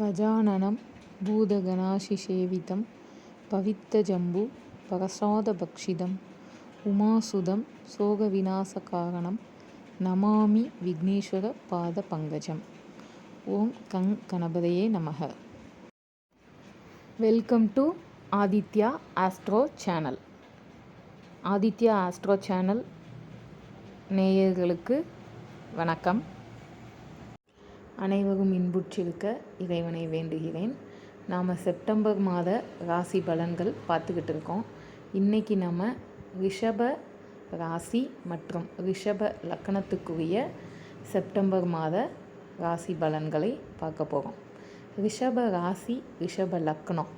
கஜானனம் பூதகணாசிசேவிதம் பவித்தஜம்பு பிரசாதபக்ஷிதம் உமாசுதம் சோக சோகவிநாசகாரணம் நமாமி விக்னேஸ்வர பாத பங்கஜம் ஓம் கங் கணபதையே நமக. Welcome to Aditya astro channel. Aditya astro channel நேயர்களுக்கு வணக்கம். அனைவரும் இன்புற்றிருக்க இறைவனை வேண்டுகிறேன். நாம் செப்டம்பர் மாத ராசி பலன்கள் பார்த்துக்கிட்டு இருக்கோம். இன்றைக்கி நம்ம ரிஷப ராசி மற்றும் ரிஷப லக்கணத்துக்குரிய செப்டம்பர் மாத ராசி பலன்களை பார்க்க போகிறோம் ரிஷப ராசி ரிஷப லக்னம்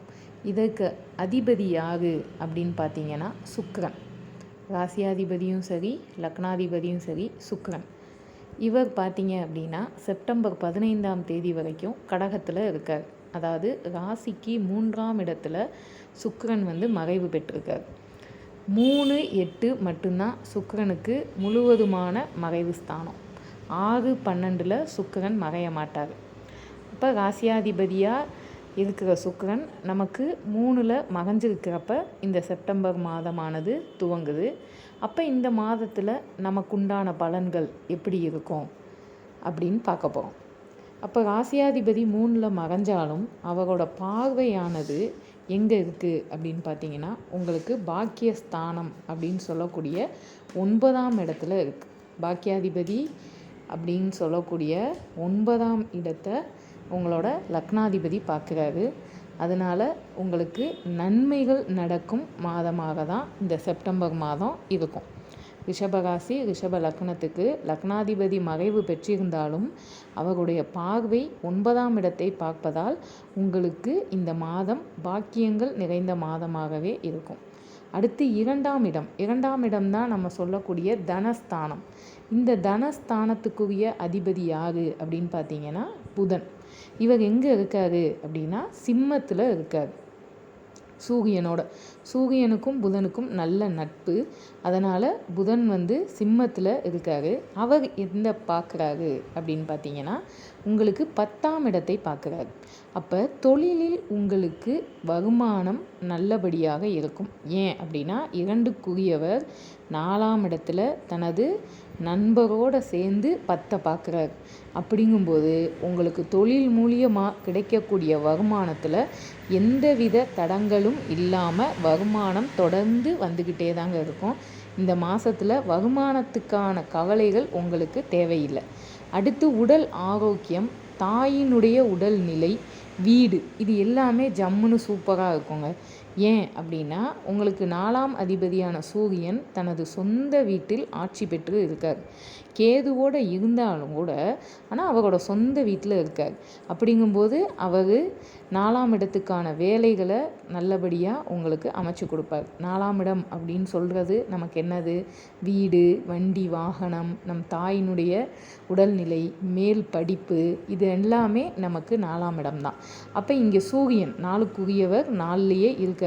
இதற்கு அதிபதி யார் அப்படின்னு பார்த்தீங்கன்னா சுக்ரன் ராசியாதிபதியும் சரி லக்னாதிபதியும் சரி சுக்ரன் இவர் பார்த்தீங்க அப்படின்னா செப்டம்பர் பதினைந்தாம் தேதி வரைக்கும் கடகத்தில் இருக்கார். அதாவது ராசிக்கு மூன்றாம் இடத்துல சுக்கரன் வந்து மறைவு பெற்றிருக்கார். மூணு எட்டு மட்டும்தான் சுக்கரனுக்கு முழுவதுமான மறைவு ஸ்தானம். ஆறு பன்னெண்டில் சுக்கரன் மறைய மாட்டார். இப்போ ராசியாதிபதியாக இருக்கிற சுக்கரன் நமக்கு மூணில் மறைஞ்சிருக்கிறப்ப இந்த செப்டம்பர் மாதமானது துவங்குது. அப்போ இந்த மாதத்தில் நமக்குண்டான பலன்கள் எப்படி இருக்கும் அப்படின்னு பார்க்க போகிறோம் அப்போ ராசியாதிபதி மூணில் மறைஞ்சாலும் அவரோட பார்வையானது எங்கே இருக்குது அப்படின்னு பார்த்தீங்கன்னா உங்களுக்கு பாக்கியஸ்தானம் அப்படின்னு சொல்லக்கூடிய ஒன்பதாம் இடத்துல இருக்குது பாக்கியாதிபதி அப்படின்னு சொல்லக்கூடிய ஒன்பதாம் இடத்தை உங்களோட லக்னாதிபதி பார்க்குறாரு. அதனால் உங்களுக்கு நன்மைகள் நடக்கும் மாதமாக தான் இந்த செப்டம்பர் மாதம் இருக்கும். ரிஷபராசி ரிஷப லக்னத்துக்கு லக்னாதிபதி மறைவு பெற்றிருந்தாலும் அவருடைய பார்வை ஒன்பதாம் இடத்தை பார்ப்பதால் உங்களுக்கு இந்த மாதம் பாக்கியங்கள் நிறைந்த மாதமாகவே இருக்கும். அடுத்து இரண்டாம் இடம். இரண்டாம் இடம் தான் நம்ம சொல்லக்கூடிய தனஸ்தானம். இந்த தனஸ்தானத்துக்குரிய அதிபதி யாரு அப்படின்னு பார்த்தீங்கன்னா புதன். இவர் எங்கே இருக்கார் அப்படின்னா சிம்மத்தில் இருக்கார். சூரியனோட சூரியனுக்கும் புதனுக்கும் நல்ல நட்பு. அதனால் புதன் வந்து சிம்மத்தில் இருக்கார். அவர் எந்த பார்க்குறாரு அப்படின்னு பார்த்தீங்கன்னா உங்களுக்கு பத்தாம் இடத்தை பார்க்குறாரு. அப்போ தொழிலில் உங்களுக்கு வருமானம் நல்லபடியாக இருக்கும். ஏன் அப்படின்னா இரண்டுக்குரியவர் நாலாம் இடத்துல தனது நண்பரோடு சேர்ந்து பத்தை பார்க்குறாரு. அப்படிங்கும்போது உங்களுக்கு தொழில் மூலியமாக கிடைக்கக்கூடிய வருமானத்தில் எந்தவித தடங்களும் இல்லாமல் வருமானம் தொடர்ந்து வந்துக்கிட்டே தாங்க இருக்கும். இந்த மாதத்தில் வருமானத்துக்கான கவலைகள் உங்களுக்கு தேவையில்லை. அடுத்து உடல் ஆரோக்கியம் தாயினுடைய உடல்நிலை வீடு. இது எல்லாமே ஜம்முன்னு சூப்பராக இருக்குங்க. ஏன் அப்படின்னா உங்களுக்கு நாலாம் அதிபதியான சூரியன் தனது சொந்த வீட்டில் ஆட்சி பெற்று இருக்கார். கேதுவோடு இருந்தாலும் கூட ஆனால் அவரோட சொந்த வீட்டில் இருக்கார். அப்படிங்கும்போது அவர் நாலாம் இடத்துக்கான வேலைகளை நல்லபடியாக உங்களுக்கு அமைச்சு கொடுப்பார். நாலாம் இடம் அப்படின்னு சொல்கிறது நமக்கு என்னது? வீடு வண்டி வாகனம் நம் தாயினுடைய உடல்நிலை மேல் படிப்பு இது எல்லாமே நமக்கு நாலாம் இடம் தான் அப்போ இங்கே சூரியன் நாளுக்குரியவர் நாள்லேயே இருக்கார்.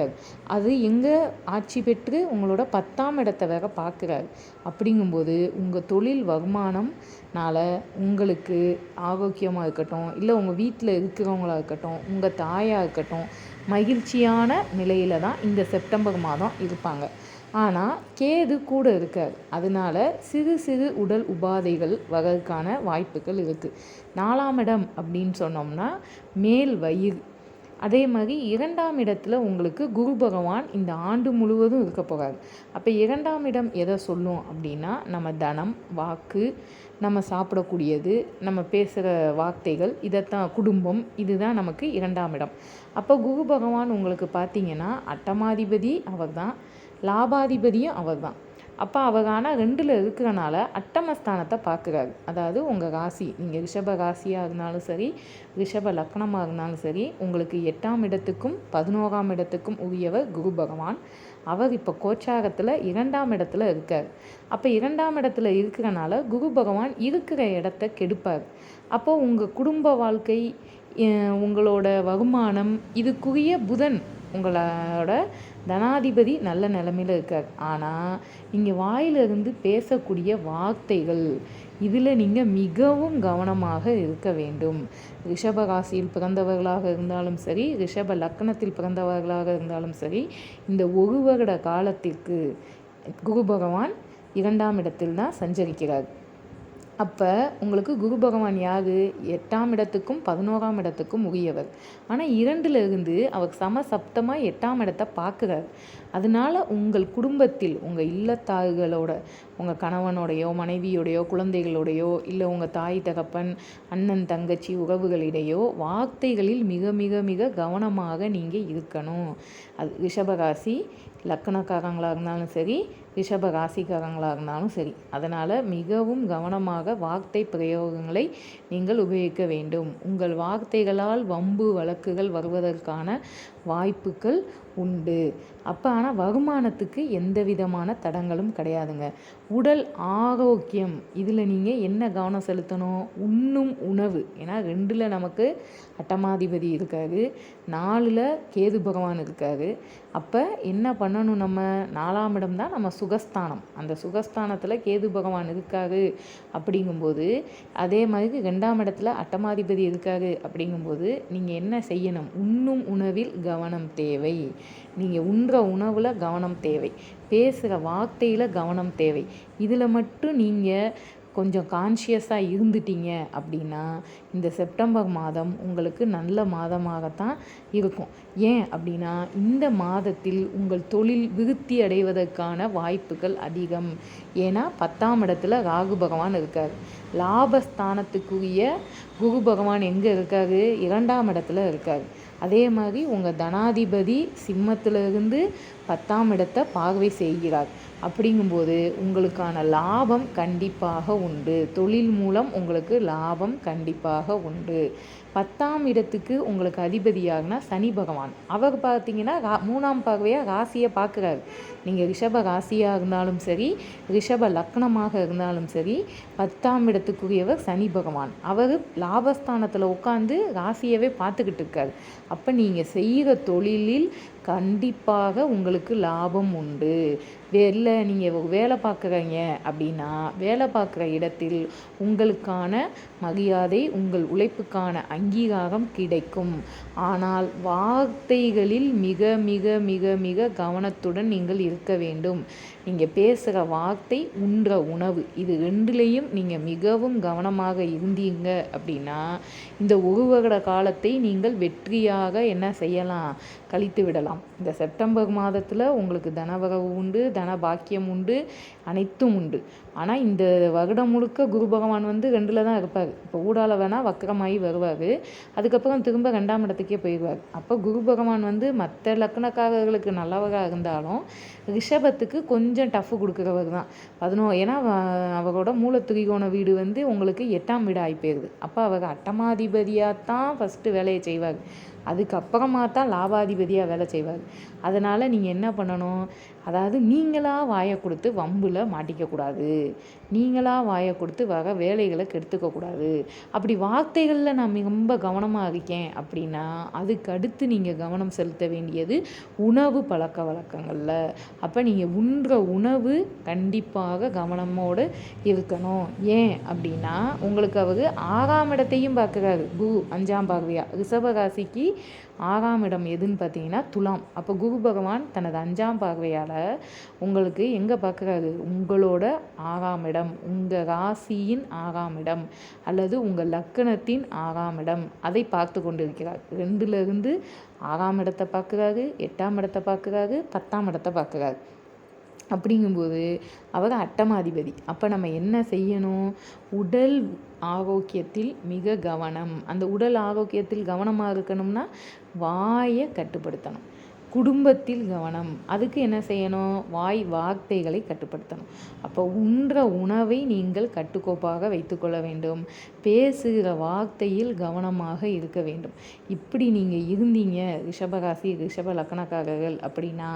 அது எங்கே ஆட்சி பெற்று உங்களோட பத்தாம் இடத்தை வேற பார்க்குறாரு. அப்படிங்கும்போது உங்கள் தொழில் வருமானம்னால உங்களுக்கு ஆரோக்கியமாக இருக்கட்டும் இல்லை உங்கள் வீட்டில் இருக்கிறவங்களா இருக்கட்டும் உங்கள் தாயாக இருக்கட்டும் மகிழ்ச்சியான நிலையில் தான் இந்த செப்டம்பர் மாதம் இருப்பாங்க. ஆனால் கேது கூட இருக்கார். அதனால சிறு சிறு உடல் உபாதைகள் வர்றதுக்கான வாய்ப்புகள் இருக்குது நாலாம் இடம் அப்படின்னு சொன்னோம்னா மேல் வயிறு. அதே மாதிரி இரண்டாம் இடத்துல உங்களுக்கு குரு பகவான் இந்த ஆண்டு முழுவதும் இருக்க போகிறார் அப்போ இரண்டாம் இடம் எதை சொல்லும் அப்படின்னா நம்ம தனம் வாக்கு நம்ம சாப்பிடக்கூடியது நம்ம பேசுகிற வார்த்தைகள் இதைத்தான் குடும்பம் இதுதான் நமக்கு இரண்டாம் இடம். அப்போ குரு பகவான் உங்களுக்கு பார்த்தீங்கன்னா அட்டமாதிபதி அவர் தான் லாபாதிபதியும் அவர் தான் அப்போ அவர் ஆனால் ரெண்டில் இருக்கிறனால அட்டமஸ்தானத்தை பார்க்குறாரு. அதாவது உங்கள் ராசி நீங்கள் ரிஷப ராசியாக இருந்தாலும் சரி ரிஷப லக்னமாக இருந்தாலும் சரி உங்களுக்கு எட்டாம் இடத்துக்கும் பதினோராம் இடத்துக்கும் உரியவர் குரு பகவான். அவர் இப்போ கோச்சாரத்தில் இரண்டாம் இடத்துல இருக்கார். அப்போ இரண்டாம் இடத்துல இருக்கிறனால குரு பகவான் இருக்கிற இடத்த கெடுப்பார். அப்போது உங்கள் குடும்ப வாழ்க்கை உங்களோட வருமானம் இதுக்குரிய புதன் உங்களோட தனாதிபதி நல்ல நிலமையில் இருக்கார். ஆனால் இங்கே வாயிலிருந்து பேசக்கூடிய வார்த்தைகள் இதில் நீங்கள் மிகவும் கவனமாக இருக்க வேண்டும். ரிஷப ராசியில் பிறந்தவர்களாக இருந்தாலும் சரி ரிஷப லக்கணத்தில் பிறந்தவர்களாக இருந்தாலும் சரி இந்த ஒரு வருட காலத்திற்கு குரு பகவான் இரண்டாம் இடத்தில் தான் சஞ்சரிக்கிறார். அப்போ உங்களுக்கு குரு பகவான் யார் எட்டாம் இடத்துக்கும் பதினோராம் இடத்துக்கும் உரியவர். ஆனால் இரண்டில் இருந்து அவர் சம சப்தமாக எட்டாம் இடத்தை பார்க்குறார். அதனால உங்கள் குடும்பத்தில் உங்கள் இல்லத்தார்களோட உங்கள் கணவனோடையோ மனைவியோடையோ குழந்தைகளோடையோ இல்லை உங்கள் தாய் தகப்பன் அண்ணன் தங்கச்சி உறவுகளிடையோ வார்த்தைகளில் மிக மிக மிக கவனமாக நீங்கள் இருக்கணும். அது ரிஷபராசி லக்கணக்காரங்களாக இருந்தாலும் சரி ரிஷப ராசிக்காரங்களாக இருந்தாலும் சரி. அதனால் மிகவும் கவனமாக வார்த்தை பிரயோகங்களை நீங்கள் உபயோகிக்க வேண்டும். உங்கள் வார்த்தைகளால் வம்பு வழக்குகள் வருவதற்கான வாய்ப்புகள் உண்டு. அப்போ ஆனால் வருமானத்துக்கு எந்த விதமான தடங்களும் கிடையாதுங்க. உடல் ஆரோக்கியம் இதில் நீங்கள் என்ன கவனம் செலுத்தணும்? உண்ணும் உணவு. ஏன்னா ரெண்டில் நமக்கு அட்டமாதிபதி இருக்காரு. நாலில் கேது பகவான் இருக்காரு. அப்போ என்ன பண்ணணும் நம்ம? நாலாம் இடம் தான் நம்ம சுகஸ்தானம். அந்த சுகஸ்தானத்தில் கேது பகவான் இருக்காரு அப்படிங்கும்போது அதே மாதிரி ரெண்டாம் இடத்துல அட்டமாதிபதி இருக்காரு அப்படிங்கும்போது நீங்கள் என்ன செய்யணும்? உண்ணும் உணவில் கவனம் கவனம் தேவை. நீங்கள் உண்ற உணவில் கவனம் தேவை. பேசுகிற வார்த்தையில் கவனம் தேவை. இதில் மட்டும் நீங்கள் கொஞ்சம் கான்ஷியஸாக இருந்துட்டீங்க அப்படின்னா இந்த செப்டம்பர் மாதம் உங்களுக்கு நல்ல மாதமாகத்தான் இருக்கும். ஏன் அப்படின்னா இந்த மாதத்தில் உங்கள் தொழில் விருத்தி அடைவதற்கான வாய்ப்புகள் அதிகம். ஏன்னா பத்தாம் இடத்துல ராகு பகவான் இருக்கார். லாபஸ்தானத்துக்குரிய குரு பகவான் எங்கே இருக்காரு? இரண்டாம் இடத்துல இருக்கார். அதே மாதிரி உங்கள் தனாதிபதி சிம்மத்திலிருந்து பத்தாம் இடத்தை பார்வை செய்கிறார். அப்படிங்கும்போது உங்களுக்கான லாபம் கண்டிப்பாக உண்டு. தொழில் மூலம் உங்களுக்கு லாபம் கண்டிப்பாக உண்டு. பத்தாம் இடத்துக்கு உங்களுக்கு அதிபதியாகனா சனி பகவான். அவர் பார்த்தீங்கன்னா ரா மூணாம் பார்வையாக ராசியை பார்க்குறாரு. நீங்கள் ரிஷப ராசியாக இருந்தாலும் சரி ரிஷப லக்னமாக இருந்தாலும் சரி பத்தாம் இடத்துக்குரியவர் சனி பகவான். அவர் லாபஸ்தானத்தில் உட்காந்து ராசியவே பார்த்துக்கிட்டு இருக்காரு. அப்போ நீங்கள் செய்கிற தொழிலில் கண்டிப்பாக உங்களுக்கு லாபம் உண்டு. இல்லை நீங்கள் வேலை பார்க்குறீங்க அப்படின்னா வேலை பார்க்குற இடத்தில் உங்களுக்கான மரியாதை உங்கள் உழைப்புக்கான அங்கீகாரம் கிடைக்கும். ஆனால் வார்த்தைகளில் மிக மிக மிக மிக கவனத்துடன் நீங்கள் இருக்க வேண்டும். நீங்கள் பேசுகிற வார்த்தை உண்ற உணவு. இது ரெண்டுலேயும் நீங்கள் மிகவும் கவனமாக இருந்தீங்க அப்படின்னா இந்த ஒரு வருட காலத்தை நீங்கள் வெற்றியாக என்ன செய்யலாம்? கழித்து விடலாம். இந்த செப்டம்பர் மாதத்தில் உங்களுக்கு தனவரவு உண்டு தன பாக்கியம் உண்டு அனைத்தும் உண்டு. ஆனால் இந்த வருடம் முழுக்க குரு பகவான் வந்து ரெண்டில் தான் இருப்பார். இப்போ ஊடால வேணால் வக்கரமாகி வருவார். அதுக்கப்புறம் திரும்ப ரெண்டாம் இடத்துக்கே போயிடுவார். அப்போ குரு பகவான் வந்து மற்ற லக்கணக்காரர்களுக்கு நல்லவராக இருந்தாலும் ரிஷபத்துக்கு கொஞ்சம் டஃப்பு கொடுக்குறவர் தான். பதினோ ஏன்னா அவரோட மூலத்துரிகோண வீடு வந்து உங்களுக்கு எட்டாம் வீடு ஆகி போயிடுது அப்போ அவர் அட்டமாதிபதியாக தான் ஃபஸ்ட்டு வேலையை செய்வார். அதுக்கப்புறமா தான் லாபாதிபதியாக வேலை செய்வார். அதனால் நீங்கள் என்ன பண்ணணும்? அதாவது நீங்களாக வாயை கொடுத்து வம்பில் மாட்டிக்கக்கூடாது நீங்களாக வாயை கொடுத்து வர வேலைகளை கெடுத்துக்கக்கூடாது அப்படி வார்த்தைகளில் நான் ரொம்ப கவனமாக இருக்கேன் அப்படின்னா அதுக்கு அடுத்து நீங்கள் கவனம் செலுத்த வேண்டியது உணவு பழக்க வழக்கங்களில். அப்போ நீங்கள் உண்ற உணவு கண்டிப்பாக கவனமோடு இருக்கணும். ஏன் அப்படின்னா உங்களுக்கு அவர் ஆறாம் இடத்தையும் பார்க்குறாரு. குரு அஞ்சாம் பார்வையாக ரிஷபராசிக்கு ஆறாம் இடம் எதுன்னு பார்த்தீங்கன்னா துலாம். அப்போ குரு பகவான் தனது அஞ்சாம் பார்வையால் உங்களுக்கு எங்கே பார்க்குறாரு? உங்களோட ஆறாம் இடம் உங்கள் ராசியின் ஆறாம் இடம் அல்லது உங்கள் லக்கணத்தின் ஆறாம் இடம். அதை பார்த்து கொண்டிருக்கிறார். ரெண்டுலேருந்து ஆறாம் இடத்தை பார்க்குறாரு எட்டாம் இடத்தை பார்க்குறாரு பத்தாம் இடத்தை பார்க்குறாரு. அப்படிங்கும்போது அவர் அட்டமாதிபதி. அப்போ நம்ம என்ன செய்யணும்? உடல் ஆரோக்கியத்தில் மிக கவனம். அந்த உடல் ஆரோக்கியத்தில் கவனமாக இருக்கணும்னா வாயை கட்டுப்படுத்தணும். குடும்பத்தில் கவனம். அதுக்கு என்ன செய்யணும்? வாய் வார்த்தைகளை கட்டுப்படுத்தணும். அப்போ உண்ற உணவை நீங்கள் கட்டுக்கோப்பாக வைத்துக்கொள்ள வேண்டும். பேசுகிற வார்த்தையில் கவனமாக இருக்க வேண்டும். இப்படி நீங்கள் இருந்தீங்க ரிஷபராசி ரிஷப லக்கணக்காரர்கள் அப்படின்னா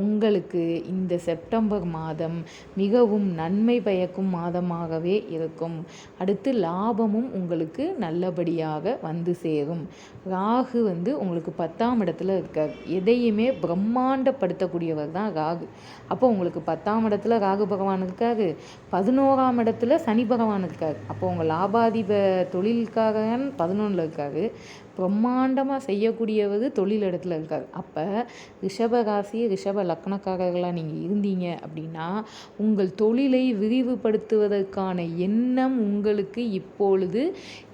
உங்களுக்கு இந்த செப்டம்பர் மாதம் மிகவும் நன்மை பயக்கும் மாதமாகவே இருக்கும். அடுத்து லாபமும் உங்களுக்கு நல்லபடியாக வந்து சேரும். ராகு வந்து உங்களுக்கு பத்தாம் இடத்துல இருக்கார். எதையுமே பிரம்மாண்டப்படுத்தக்கூடியவர் தான் ராகு. அப்போ உங்களுக்கு பத்தாம் இடத்துல ராகு பகவான் இருக்காரு. பதினோராம் இடத்துல சனி பகவான் இருக்கார். அப்போ உங்கள் லாபாதி தொழிலுக்காக பதினொன்றில் இருக்காரு பிரம்மாண்டமாக செய்யக்கூடியவர் தொழில் இடத்துல இருக்கார் அப்போ ரிஷபராசி ரிஷப லக்னக்காரர்களாக நீங்கள் இருந்தீங்க அப்படின்னா உங்கள் தொழிலை விரிவுபடுத்துவதற்கான எண்ணம் உங்களுக்கு இப்பொழுது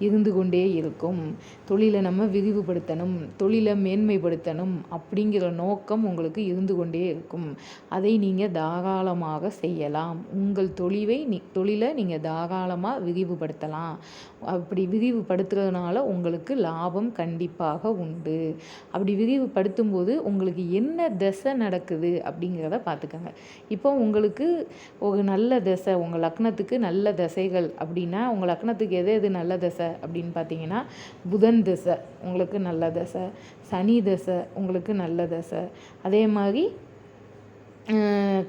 இருந்து கொண்டே இருக்கும். தொழிலை நம்ம விரிவுபடுத்தணும் தொழிலை மேன்மைப்படுத்தணும் அப்படிங்கிற நோக்கம் உங்களுக்கு இருந்து கொண்டே இருக்கும். அதை நீங்கள் தாராளமாக செய்யலாம். உங்கள் தொழிலை நீ தொழிலை நீங்கள் தாராளமாக விரிவுபடுத்தலாம். அப்படி விரிவுபடுத்துறதுனால உங்களுக்கு லாபம் கண்டிப்பாக உண்டு. அப்படி விரிவுபடுத்தும் போது உங்களுக்கு என்ன திசை நடக்குது அப்படிங்கிறத பார்த்துக்கோங்க. இப்போ உங்களுக்கு ஒரு நல்ல திசை உங்கள் லக்னத்துக்கு நல்ல திசைகள் அப்படின்னா உங்கள் லக்னத்துக்கு எது எது நல்ல திசை அப்படின்னு பார்த்தீங்கன்னா புதன் திசை உங்களுக்கு நல்ல திசை சனி திசை உங்களுக்கு நல்ல திசை. அதே மாதிரி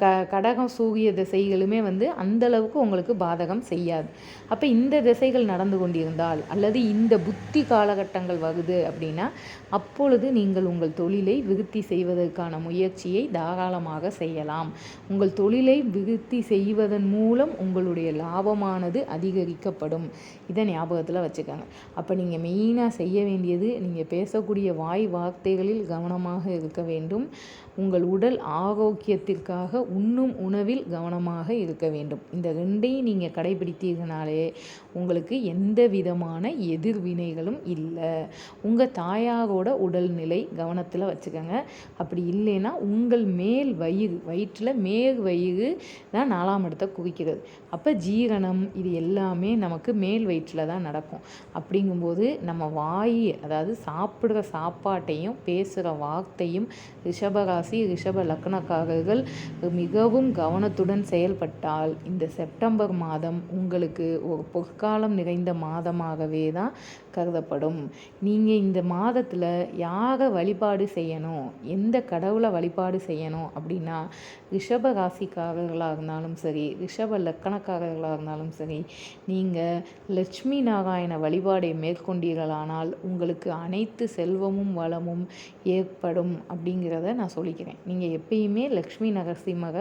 க கடகம் சூரிய திசைகளுமே வந்து அந்தளவுக்கு உங்களுக்கு பாதகம் செய்யாது. அப்போ இந்த திசைகள் நடந்து கொண்டிருந்தால் அல்லது இந்த புத்தி காலகட்டங்கள் வருது அப்படின்னா அப்பொழுது நீங்கள் உங்கள் தொழிலை விருத்தி செய்வதற்கான முயற்சியை தாராளமாக செய்யலாம். உங்கள் தொழிலை விருத்தி செய்வதன் மூலம் உங்களுடைய லாபமானது அதிகரிக்கப்படும். இதை ஞாபகத்தில் வச்சுக்கோங்க. அப்போ நீங்கள் மெயினாக செய்ய வேண்டியது நீங்கள் பேசக்கூடிய வாய் வார்த்தைகளில் கவனமாக இருக்க வேண்டும். உங்கள் உடல் ஆரோக்கியத்திற்காக உண்ணும் உணவில் கவனமாக இருக்க வேண்டும். இந்த ரெண்டையும் நீங்கள் கடைபிடித்தீங்கனாலே உங்களுக்கு எந்த விதமான எதிர்வினைகளும் இல்லை. உங்கள் தாயாரோட உடல்நிலை கவனத்தில் வச்சுக்கோங்க. அப்படி இல்லைன்னா உங்கள் மேல் வயிறு வயிற்றில் மேல் வயிறு தான் நாலாம் இடத்தை குவிக்கிறது. அப்போ ஜீரணம் இது எல்லாமே நமக்கு மேல் வயிற்றில் தான் நடக்கும். அப்படிங்கும்போது நம்ம வாய் அதாவது சாப்பிட்ற சாப்பாட்டையும் பேசுகிற வார்த்தையும் ரிஷபராசி ராசி ரிஷப லக்னக்காரர்கள் மிகவும் கவனத்துடன் செயல்பட்டால் இந்த செப்டம்பர் மாதம் உங்களுக்கு ஒரு பொற்காலம் நிறைந்த மாதமாகவே தான் கருதப்படும். நீங்கள் இந்த மாதத்தில் யாரை வழிபாடு செய்யணும் எந்த கடவுளை வழிபாடு செய்யணும் அப்படின்னா ரிஷப ராசிக்காரர்களாக இருந்தாலும் சரி ரிஷப லக்கணக்காரர்களாக இருந்தாலும் சரி நீங்கள் லட்சுமி நாராயண வழிபாடை மேற்கொண்டீர்களானால் உங்களுக்கு அனைத்து செல்வமும் வளமும் ஏற்படும் அப்படிங்கிறத நான் சொல்லி சொல்லிக்கிறேன் நீங்கள் எப்பயுமே லக்ஷ்மி நரசிம்மக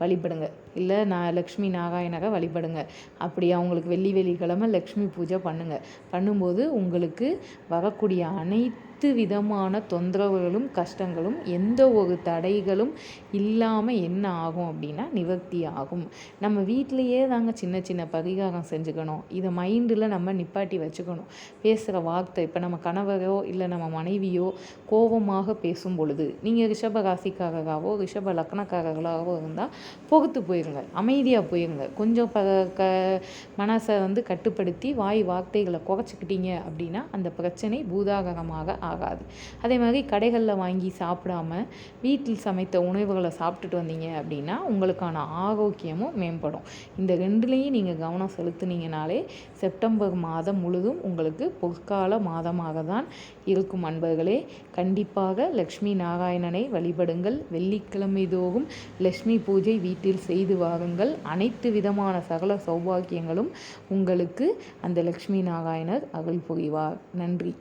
வழிபடுங்க. இல்லை நான் லக்ஷ்மி நாராயணக வழிபடுங்க. அப்படி அவங்களுக்கு வெள்ளி வெள்ளிக்கிழமை லக்ஷ்மி பூஜை பண்ணுங்கள் பண்ணும்போது உங்களுக்கு வரக்கூடிய அனைத்து அனைத்து விதமான தொந்தரவுகளும் கஷ்டங்களும் எந்த ஒரு தடைகளும் இல்லாமல் என்ன ஆகும் அப்படின்னா நிவர்த்தி ஆகும். நம்ம வீட்டிலையே தாங்க சின்ன சின்ன பரிகாரம் செஞ்சுக்கணும். இதை மைண்டில் நம்ம நிப்பாட்டி வச்சுக்கணும். பேசுகிற வார்த்தை இப்போ நம்ம கணவரோ இல்லை நம்ம மனைவியோ கோபமாக பேசும் பொழுது நீங்கள் ரிஷப ராசிக்காரராகவோ ரிஷப லக்னக்காரர்களாகவோ இருந்தால் பொகுத்து போயிருங்க அமைதியாக போயிருங்க. கொஞ்சம் ப க மனசை வந்து கட்டுப்படுத்தி வாய் வார்த்தைகளை குறைச்சிக்கிட்டீங்க அப்படின்னா அந்த பிரச்சனை பூதாகரமாக ஆகாது. அதே மாதிரி கடைகளில் வாங்கி சாப்பிடாம வீட்டில் சமைத்த உணவுகளை சாப்பிட்டுட்டு வந்தீங்க அப்படின்னா உங்களுக்கான ஆரோக்கியமும் மேம்படும். இந்த ரெண்டுலேயும் நீங்கள் கவனம் செலுத்துனீங்கனாலே செப்டம்பர் மாதம் முழுதும் உங்களுக்கு பொற்கால மாதமாக தான் இருக்கும் அன்பர்களே. கண்டிப்பாக லக்ஷ்மி நாராயணனை வழிபடுங்கள். வெள்ளிக்கிழமை தோறும் லக்ஷ்மி பூஜை வீட்டில் செய்து வாருங்கள். அனைத்து விதமான சகல சௌபாக்கியங்களும் உங்களுக்கு அந்த லக்ஷ்மி நாராயணர் அகழ் புரிவார். நன்றி.